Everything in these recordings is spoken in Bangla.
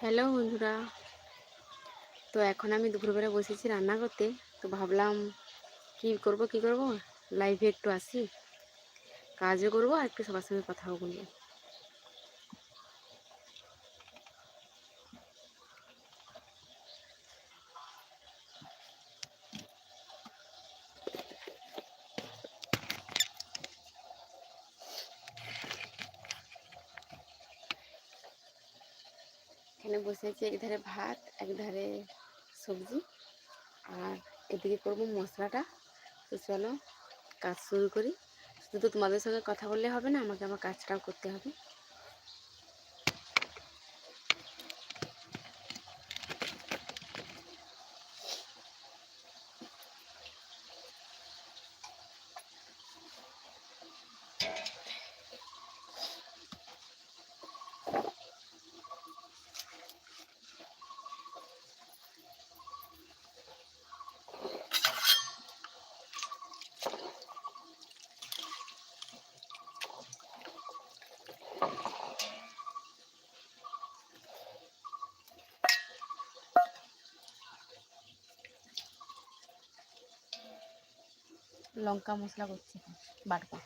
হ্যালো বন্ধুরা। তো এখন আমি দুপুরবেলা বসেছি রান্না করতে। তো ভাবলাম কি করব কি করব? লাইভে একটু আসি। কাজও করব আর একটু সবার সঙ্গে কথাও বলব। এখানে বসে আছি একধারে ভাত, একধারে সবজি। আর এদিকে করব মশলাটা। তো চলো কাজ শুরু করি। শুধু তোমাদের সঙ্গে কথা বললে হবে না, আমাকে আমার কাজটাও করতে হবে। লঙ্কা মশলা করছি বাটবা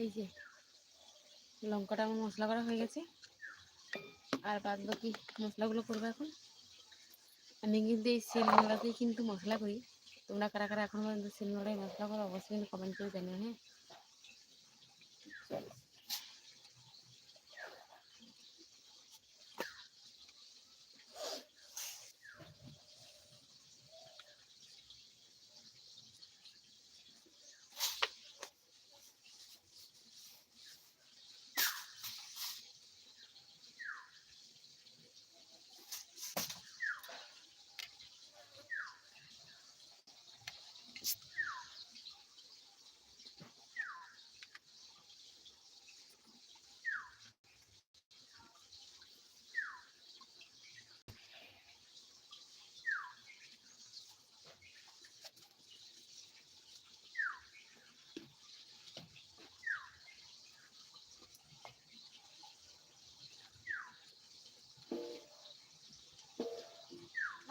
এই যে, লঙ্কাটা আমার মশলা করা হয়ে গেছে। আর বাদ বাকি মশলাগুলো করব এখন। আমি কিন্তু এই শিলনোড়াতেই কিন্তু মশলা করি। তোমরা কারা কারা এখন পর্যন্ত শিলনোড়ায় মশলা করো, অবশ্যই কিন্তু কমেন্ট করে জানিও হ্যাঁ?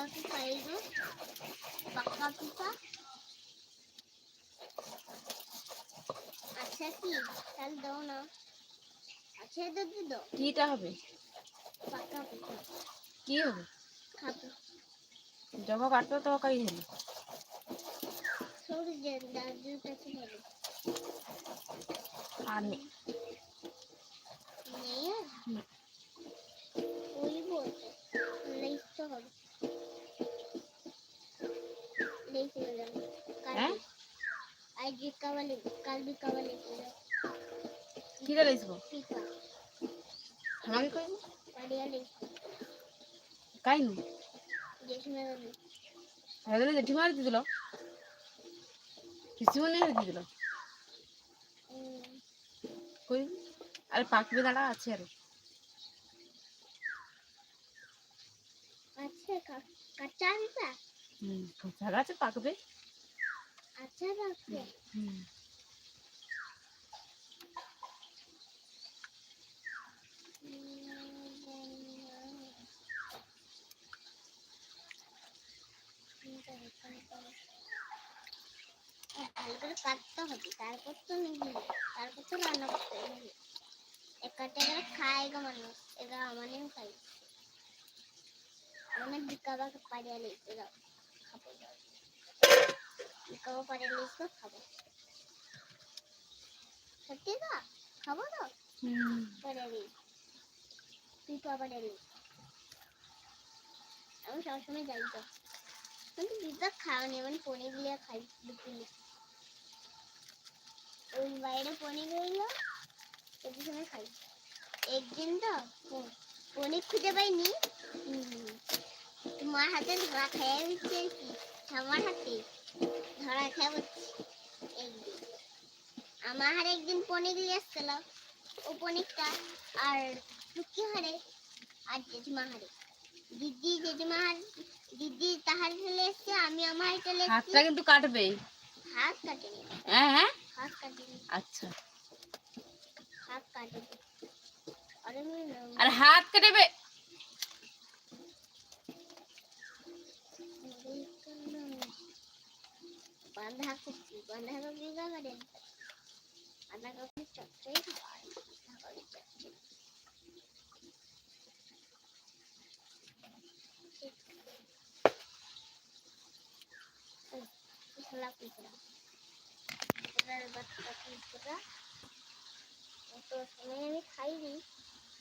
আছে সাইজে পাকা পিঠা আচ্ছা কি? তাহলে দাও না। আচ্ছা এটা দিয়ে দাও। কিটা হবে? পাকা পিঠা কি হবে? খাব। জগা কাটতো তো কাই হলো সরি যে দাদুর কাছে হলো আর নেই নেই ওই বলতে লাইট তো হবে। আর পাখি দাঁড়া আছে আর হুম গাছে পাকবে। আচ্ছা, কাটতে হবে তারপর তো তারপর তো রান্না করতে হবে। মানুষ এরা আমানেও খাই আমার বিকাবাকে পাড়িয়া লেগে যাও বিকাবা পারিয়া লেগে খাব। সত্যি তো? খাব তো? হুম। পারিয়া লেগে পিঠা পারিয়া লেগে আমি সবসময় যাই তো। কিন্তু পিঠা খাওয়ানি মানে পনির দিয়ে খাই বিকেলে ওই বাইরে পনির রইল সেটার সময় খাই। একদিন তো পনির খুঁজে পাইনি। তোমার হাতে ধরা খেয়ে দিচ্ছে আমার হাতে? ধরা খেয়ে আমার হারে একদিন পনির নিয়ে এসছিল ও পনিরটা আর টুকি হারে আর জেঠিমা হারে দিদি জেঠিমা হার দিদি তাহার চলে এসছে আমি আমার চলে এসছি। হাতটা কিন্তু কাটবে। হাত কাটেনি। হ্যাঁ হ্যাঁ। হাত কাটেনি। আচ্ছা। হাত না- আর হাত কাটবে। বাঁধাকপি বাঁধাকপি কাটেন বাঁধাকপি চচ্চড়ি বাঁধাকপি চচ্চড়ি ছোলা সময় আমি খাইনি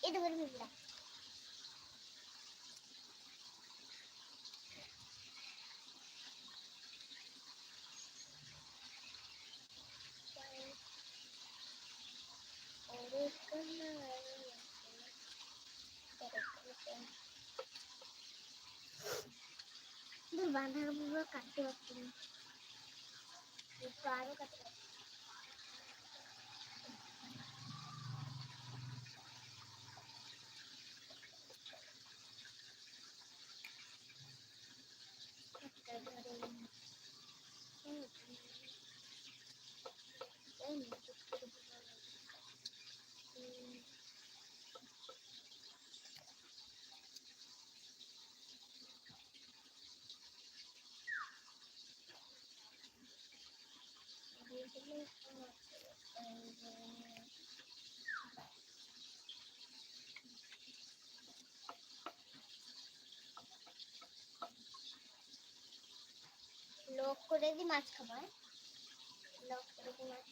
এটা পিঁপড়া বাঁধাকপিগুলো কাটতে পারছি না একটু আরও কাটতে লোক করে দি মাছ খাবার। লক করে দি মাছ।